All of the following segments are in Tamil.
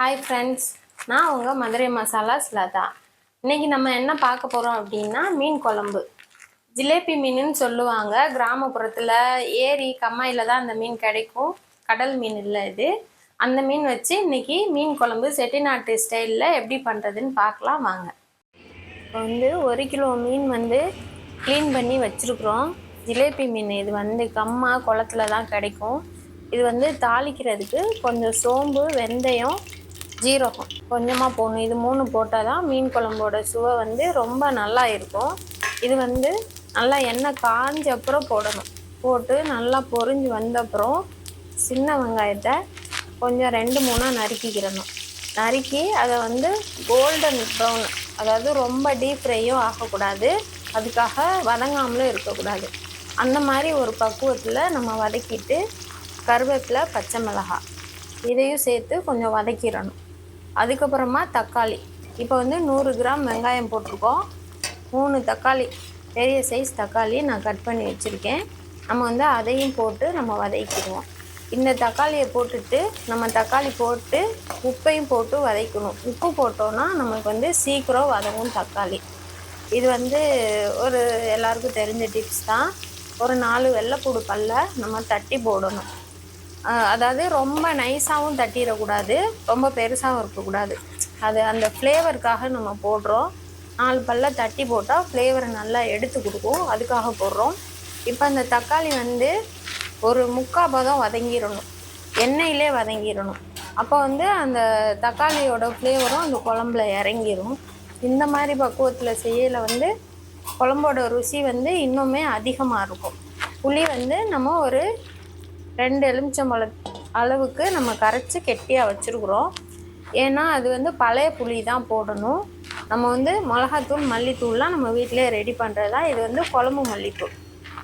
ஹாய் ஃப்ரெண்ட்ஸ் நான் உங்கள் மதுரை மசாலாஸ் லதா இன்னைக்கு நம்ம என்ன பார்க்க போகிறோம் அப்படின்னா மீன் குழம்பு. ஜிலேபி மீனுன்னு சொல்லுவாங்க. கிராமப்புறத்தில் ஏரி கம்மாயில் தான் அந்த மீன் கிடைக்கும். கடல் மீன் இல்லை இது. அந்த மீன் வச்சு இன்றைக்கி மீன் குழம்பு செட்டிநாட்டு ஸ்டைலில் எப்படி பண்ணுறதுன்னு பார்க்கலாம் வாங்க. இப்போ வந்து ஒரு கிலோ மீன் வந்து க்ளீன் பண்ணி வச்சுருக்குறோம். ஜிலேபி மீன் இது வந்து கம்மா குளத்துல தான் கிடைக்கும். இது வந்து தாளிக்கிறதுக்கு கொஞ்சம் சோம்பு வெந்தயம் ஜீரகம். கொஞ்சமாக போடணும். இது மூணு போட்டால் தான் மீன் குழம்போட சுவை வந்து ரொம்ப நல்லா இருக்கும். இது வந்து நல்லா எண்ணெய் காஞ்ச அப்புறம் போடணும். போட்டு நல்லா பொறிஞ்சு வந்தப்புறம் சின்ன வெங்காயத்தை கொஞ்சம் ரெண்டு மூணாக நறுக்கிக்கிறணும். நறுக்கி அதை வந்து கோல்டன் ப்ரௌன் அதாவது ரொம்ப டீப் ஃப்ரையும் ஆகக்கூடாது. அதுக்காக வதங்காமலும் இருக்கக்கூடாது. அந்த மாதிரி ஒரு பக்குவத்தில் நம்ம வதக்கிட்டு கருவேப்பிலை பச்சை மிளகாய் இதையும் சேர்த்து கொஞ்சம் வதக்கிடணும். அதுக்கப்புறமா தக்காளி. இப்போ வந்து நூறு கிராம் வெங்காயம் போட்டிருக்கோம். மூணு தக்காளி பெரிய சைஸ் தக்காளி நான் கட் பண்ணி வச்சுருக்கேன். நம்ம வந்து அதையும் போட்டு நம்ம வதக்கிடுவோம். இந்த தக்காளியை போட்டுட்டு நம்ம தக்காளி போட்டு உப்பையும் போட்டு வதக்கணும். உப்பு போட்டோன்னா நமக்கு வந்து சீக்கிரம் வதங்கும் தக்காளி. இது வந்து ஒரு எல்லாருக்கும் தெரிஞ்ச டிப்ஸ் தான். ஒரு நாலு வெள்ளைப்பூடு பல்ல நம்ம தட்டி போடணும். அதாவது ரொம்ப நைஸாகவும் தட்டிடக்கூடாது ரொம்ப பெருசாகவும் இருக்கக்கூடாது. அது அந்த ஃப்ளேவருக்காக நம்ம போடுறோம். நாலு பல்ல தட்டி போட்டால் ஃப்ளேவரை நல்லா எடுத்து கொடுக்கும். அதுக்காக போடுறோம். இப்போ அந்த தக்காளி வந்து ஒரு முக்கால் பதம் வதங்கிடணும். எண்ணெயிலே வதங்கிடணும். அப்போ வந்து அந்த தக்காளியோட ஃப்ளேவரும் அந்த குழம்புல இறங்கிடும் இந்த மாதிரி பக்குவத்தில் செய்யல வந்து குழம்போட ருசி வந்து இன்னுமே அதிகமாக இருக்கும். புளி வந்து நம்ம ஒரு ரெண்டு எலுமிச்சம்பழ அளவுக்கு நம்ம கரைச்சி கெட்டியாக வச்சுருக்குறோம். ஏன்னா அது வந்து பழைய புளி தான் போடணும். நம்ம வந்து மிளகாத்தூள் மல்லித்தூள்லாம் நம்ம வீட்டிலே ரெடி பண்ணுறது தான் இது வந்து குழம்பு மல்லித்தூள்.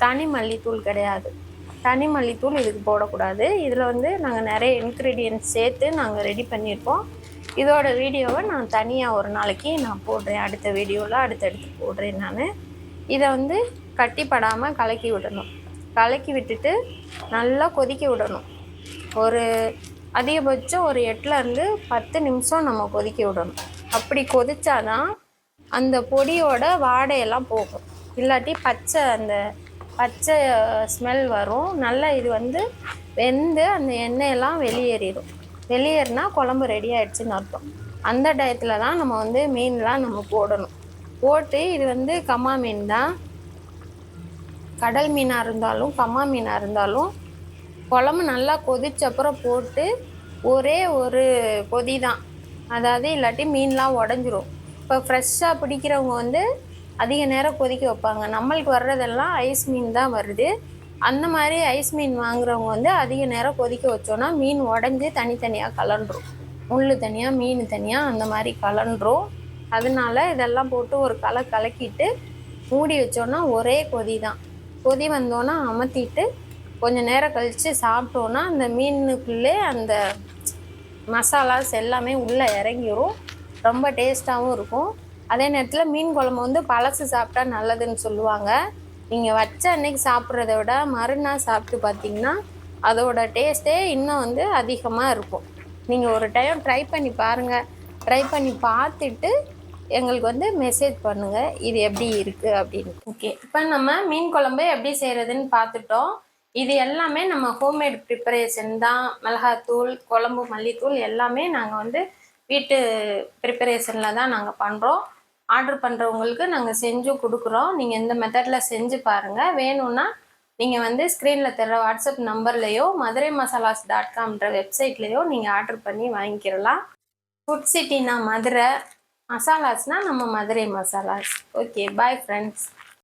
தனி மல்லித்தூள் கிடையாது. தனி மல்லித்தூள் இதுக்கு போடக்கூடாது. இதில் வந்து நாங்கள் நிறைய இன்க்ரீடியன்ட்ஸ் சேர்த்து நாங்கள் ரெடி பண்ணியிருக்கோம். இதோட வீடியோவை நான் தனியாக ஒரு நாளைக்கு நான் போடுறேன். அடுத்த வீடியோவில் அடுத்தடுத்து போடுறேன் நான். இதை வந்து கட்டிப்படாமல் கலக்கி விடணும். கலக்கி விட்டுட்டு நல்லா கொதிக்க விடணும். ஒரு அதிகபட்சம் ஒரு எட்டுலேருந்து பத்து நிமிஷம் நம்ம கொதிக்க விடணும். அப்படி கொதிச்சாதான் அந்த பொடியோட வாடையெல்லாம் போகும். இல்லாட்டி பச்சை அந்த பச்சை ஸ்மெல் வரும். நல்லா இது வந்து வெந்து அந்த எண்ணெயெல்லாம் வெளியேறிடும் வெளியேறினா குழம்பு ரெடி ஆகிடுச்சின்னு அர்த்தம். அந்த டயத்தில் தான் நம்ம வந்து மீன்லாம் நம்ம போடணும். போட்டு இது வந்து கம்மா மீன் தான். கடல் மீனாக இருந்தாலும் கம்மா மீனாக இருந்தாலும் குழம்பு நல்லா கொதிச்ச அப்புறம் போட்டு ஒரே ஒரு கொதி தான் அதாவது இல்லாட்டி மீன்லாம் உடஞ்சிரும். இப்போ ஃப்ரெஷ்ஷாக பிடிக்கிறவங்க வந்து அதிக நேரம் கொதிக்க வைப்பாங்க. நம்மளுக்கு வர்றதெல்லாம் ஐஸ் மீன் தான் வருது. அந்த மாதிரி ஐஸ் மீன் வாங்குறவங்க வந்து அதிக நேரம் கொதிக்க வச்சோன்னா மீன் உடஞ்சி தனித்தனியாக கலண்டுரும் முள் தனியாக மீன் தனியாக அந்த மாதிரி கலண்டுரும் அதனால இதெல்லாம் போட்டு ஒரு கலை கலக்கிட்டு மூடி வச்சோன்னா ஒரே கொதி தான் கொதி வந்தோன்னா அமர்த்திட்டு கொஞ்சம் நேரம் கழித்து சாப்பிட்டோன்னா அந்த மீனுக்குள்ளே அந்த மசாலாஸ் எல்லாமே உள்ளே இறங்கிடும் ரொம்ப டேஸ்ட்டாகவும் இருக்கும். அதே நேரத்தில் மீன் குழம்பு வந்து பழசு சாப்பிட்டா நல்லதுன்னு சொல்லுவாங்க. நீங்கள் வச்ச அன்னைக்கு சாப்பிட்றத விட மறுநாள் சாப்பிட்டு பார்த்தீங்கன்னா அதோட டேஸ்ட்டே இன்னும் வந்து அதிகமாக இருக்கும். நீங்கள் ஒரு டைம் ட்ரை பண்ணி பாருங்கள் ட்ரை பண்ணி பார்த்துட்டு எங்களுக்கு வந்து மெசேஜ் பண்ணுங்கள் இது எப்படி இருக்குது அப்படின்னு. ஓகே இப்போ நம்ம மீன் குழம்பு எப்படி செய்கிறதுன்னு பார்த்துட்டோம். இது எல்லாமே நம்ம ஹோம்மேட் ப்ரிப்பரேஷன் தான். மிளகாத்தூள் குழம்பு மல்லித்தூள் எல்லாமே நாங்கள் வந்து வீட்டு ப்ரிப்பரேஷனில் தான் நாங்கள் பண்ணுறோம் ஆர்டர் பண்ணுறவங்களுக்கு நாங்கள் செஞ்சும் கொடுக்குறோம். நீங்கள் இந்த மெத்தடில் செஞ்சு பாருங்கள் வேணும்னா நீங்கள் வந்து ஸ்க்ரீனில் தர வாட்ஸ்அப் நம்பர்லேயோ மதுரை மசாலாஸ் டாட் காம்ன்ற வெப்சைட்லேயோ நீங்கள் ஆர்டர் பண்ணி வாங்கிக்கிறலாம். ஃபுட் சிட்டினா மதுரை. மசாலாஸ்னால் நம்ம Madurai Masalas. Okay bye friends